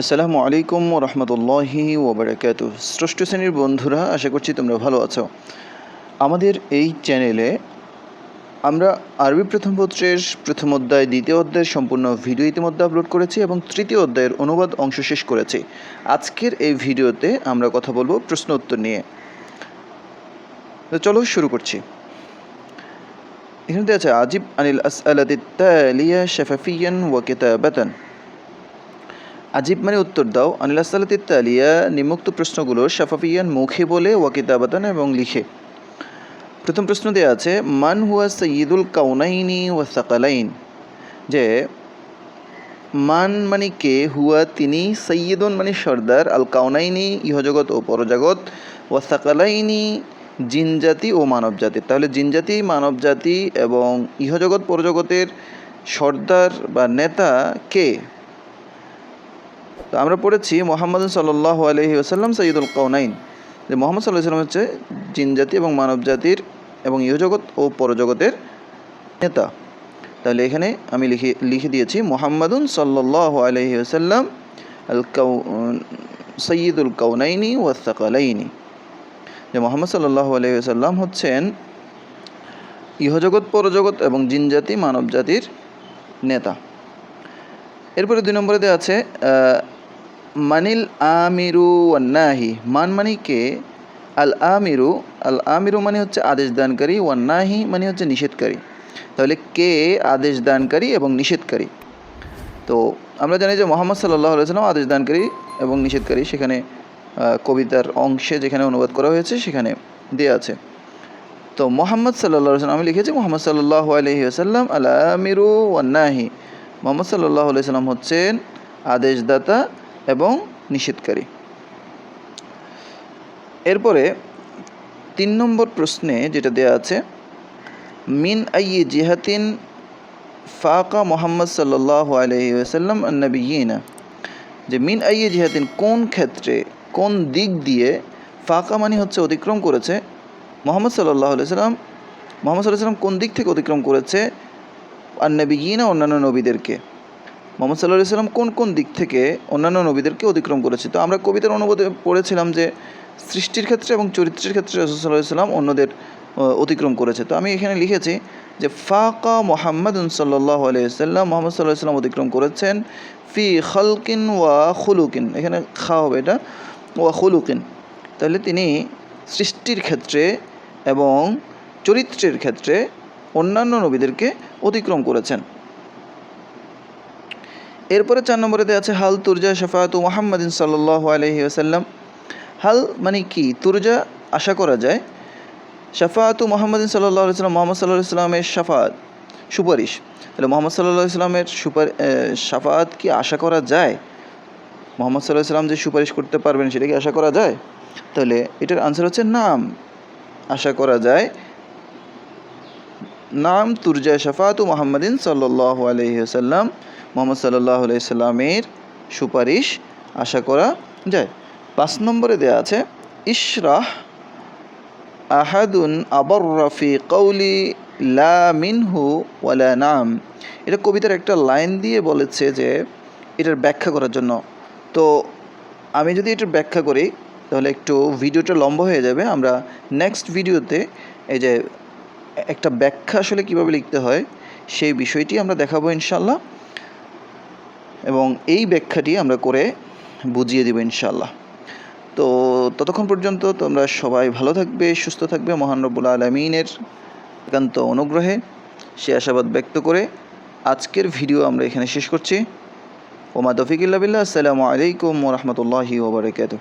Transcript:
আসসালামু আলাইকুম রহমতুল্লাহি ওবরাকাত ষষ্ঠ শ্রেণির বন্ধুরা, আশা করছি তোমরা ভালো আছো। আমাদের এই চ্যানেলে আমরা আরবি প্রথম পত্রের প্রথম অধ্যায়, দ্বিতীয় অধ্যায়ের সম্পূর্ণ ভিডিও ইতিমধ্যে আপলোড করেছি এবং তৃতীয় অধ্যায়ের অনুবাদ অংশ শেষ করেছি। আজকের এই ভিডিওতে আমরা কথা বলব প্রশ্ন উত্তর নিয়ে চলো শুরু করছি। এখানে আছে, আজিব আনিল আসআলাতি তালিয়া শাফাফিয়ান ওয়া কিতাবাতান। আজিব মানে উত্তর দাও। আনিল আসআলাতি তালিয়া নিম্নোক্ত প্রশ্নগুলো শাফাফিয়ান মুখে বলে ওয়া কিতাবাতান এবং লিখে। প্রথম প্রশ্ন দেওয়া আছে, মান হুয়া সঈদুল কাউনাইনি ওয়া সাকালাইন? যে, মান মানে কে? হুয়া তিনি সৈয়দুন মানে সর্দার, আল কাউনাইনি ইহজগৎ ও পরজগৎ, ওয়া সাকালাইনি জিনজাতি ও মানব মানবজাতি। তাহলে জিনজাতি, মানবজাতি এবং ইহজগৎ, পরজগতের সর্দার বা নেতা কে? তো আমরা পড়েছি মোহাম্মদ সাল্লাহ আলহি আসাল্লাম সৈয়দুল কৌনাইন যে মোহাম্মদ সাল্লাহ সাল্লাম হচ্ছে জিনজাতি এবং মানব জাতির এবং ইহজগৎ ও পরজগতের নেতা। তাহলে এখানে আমি লিখে লিখে দিয়েছি মোহাম্মদুন সাল্লাহ আলহি আসাল্লাম আল কাউ সৈয়দুল কাউনাইনি ওয়াসাকালাইনি যে মোহাম্মদ সাল্লাহ আলহি আসাল্লাম হচ্ছেন ইহজগৎ পরজগৎ এবং জিনজাতি মানব জাতির নেতা। এরপরে দুই নম্বরে দেওয়া আছে মানিল আমিরু ওয়ান্নাহি। মান মানে কে? আল আমিরু। আল আমিরু মানে হচ্ছে আদেশ দানকারী, ওয়ান্নাহি মানে হচ্ছে নিষেধকারী। তাহলে কে আদেশ দানকারী এবং নিষেধকারী? তো আমরা জানি যে মোহাম্মদ সাল্লাহ সাল্লাম আদেশ দানকারী এবং নিষেধকারী। সেখানে কবিতার অংশে যেখানে অনুবাদ করা হয়েছে সেখানে দেওয়া আছে। তো মোহাম্মদ সাল্লাহ সাল্লাম আমি লিখেছি মোহাম্মদ সাল্লাহ আলহি আসাল্লাম আল আমিরু ওয়ান্নাহি। মোহাম্মদ সাল্লাহ সাল্লাম হচ্ছেন আদেশদাতা এবং নিষেধকারী। এরপরে তিন নম্বর প্রশ্নে যেটা দেয়া আছে, মিন আইয়ে জিহাতিন ফাকা মোহাম্মদ সাল্লাহ আলহি আসাল্লাম নবীনা যে মিন আইয়ে জিহাতিন কোন ক্ষেত্রে, কোন দিক দিয়ে ফাঁকা মানি হচ্ছে অতিক্রম করেছে? মোহাম্মদ সাল্লাহ সাল্লাম মোহাম্মদ সাল্লাহ সাল্লাম কোন দিক থেকে অতিক্রম করেছে? আর নবীনা অন্যান্য নবীদেরকে। মোহাম্মদ সাল্লাহ সাল্লাম কোন কোন দিক থেকে অন্যান্য নবীদেরকে অতিক্রম করেছে? তো আমরা কবিতার অনুবাদে পড়েছিলাম যে সৃষ্টির ক্ষেত্রে এবং চরিত্রের ক্ষেত্রে রসুল্লাহ সাল্লাম অন্যদের অতিক্রম করেছে। তো আমি এখানে লিখেছি যে, ফাকা মোহাম্মদ সাল্লাহ আলিয়াল্লাম মোহাম্মদ সাল্লাহ সাল্লাম অতিক্রম করেছেন ফি খালকিন ওয়া খুলুকিন। এখানে খা হবে এটা, ওয়া খুলুকিন। তাহলে তিনি সৃষ্টির ক্ষেত্রে এবং চরিত্রের ক্ষেত্রে অন্যান্য নবীদেরকে অতিক্রম করেছেন। এরপরে চার নম্বরে দেওয়া আছে, হাল তুরজা শফাত মোহাম্মদিন সাল্লাহ আলহি আসাল্লাম হাল মানে কি? তুরজা আশা করা যায়। শাফাত মোহাম্মদিন সাল্লাহ সাল্লাম মোহাম্মদ সাল্লাহ ইসলামের শাফাত সুপারিশ। তাহলে মোহাম্মদ সাল্লাহ ইসলামের সুপার শাফাত কি আশা করা যায়? মোহাম্মদ সাল্লাহ ইসলাম যে সুপারিশ করতে পারবেন, সেটা কি আশা করা যায়? তাহলে এটার আনসার হচ্ছে নাম। আশা করা যায়, নাম তুরজা শাফাত মোহাম্মদিন সাল্লাহ আলহি আসাল্লাম মোহাম্মদ সাল্লাহ আলাইসাল্লামের সুপারিশ আশা করা যায়। পাঁচ নম্বরে দেয়া আছে, ইশরাহ আহাদুন আবর রফি কৌলি লা মিনহু ওয়ালা নাম। এটা কবিতার একটা লাইন দিয়ে বলেছে যে, এটার ব্যাখ্যা করার জন্য। তো আমি যদি এটার ব্যাখ্যা করি, তাহলে একটু ভিডিওটা লম্বা হয়ে যাবে। আমরা নেক্সট ভিডিওতে এই যে, একটা ব্যাখ্যা আসলে কীভাবে লিখতে হয়, সেই বিষয়টি আমরা দেখাবো ইনশাল্লাহ এবং এই ব্যাখ্যাটি আমরা করে বুঝিয়ে দেবো ইনশাল্লাহ তো ততক্ষণ পর্যন্ত তোমরা সবাই ভালো থাকবে, সুস্থ থাকবে, মহান রব্বুল আলমিনের একান্ত অনুগ্রহে সে আশাবাদ ব্যক্ত করে আজকের ভিডিও আমরা এখানে শেষ করছি। ওমা তফিকুল্লা আসসালামু আলাইকুম রহমতুল্লাহি ওবরাকাতু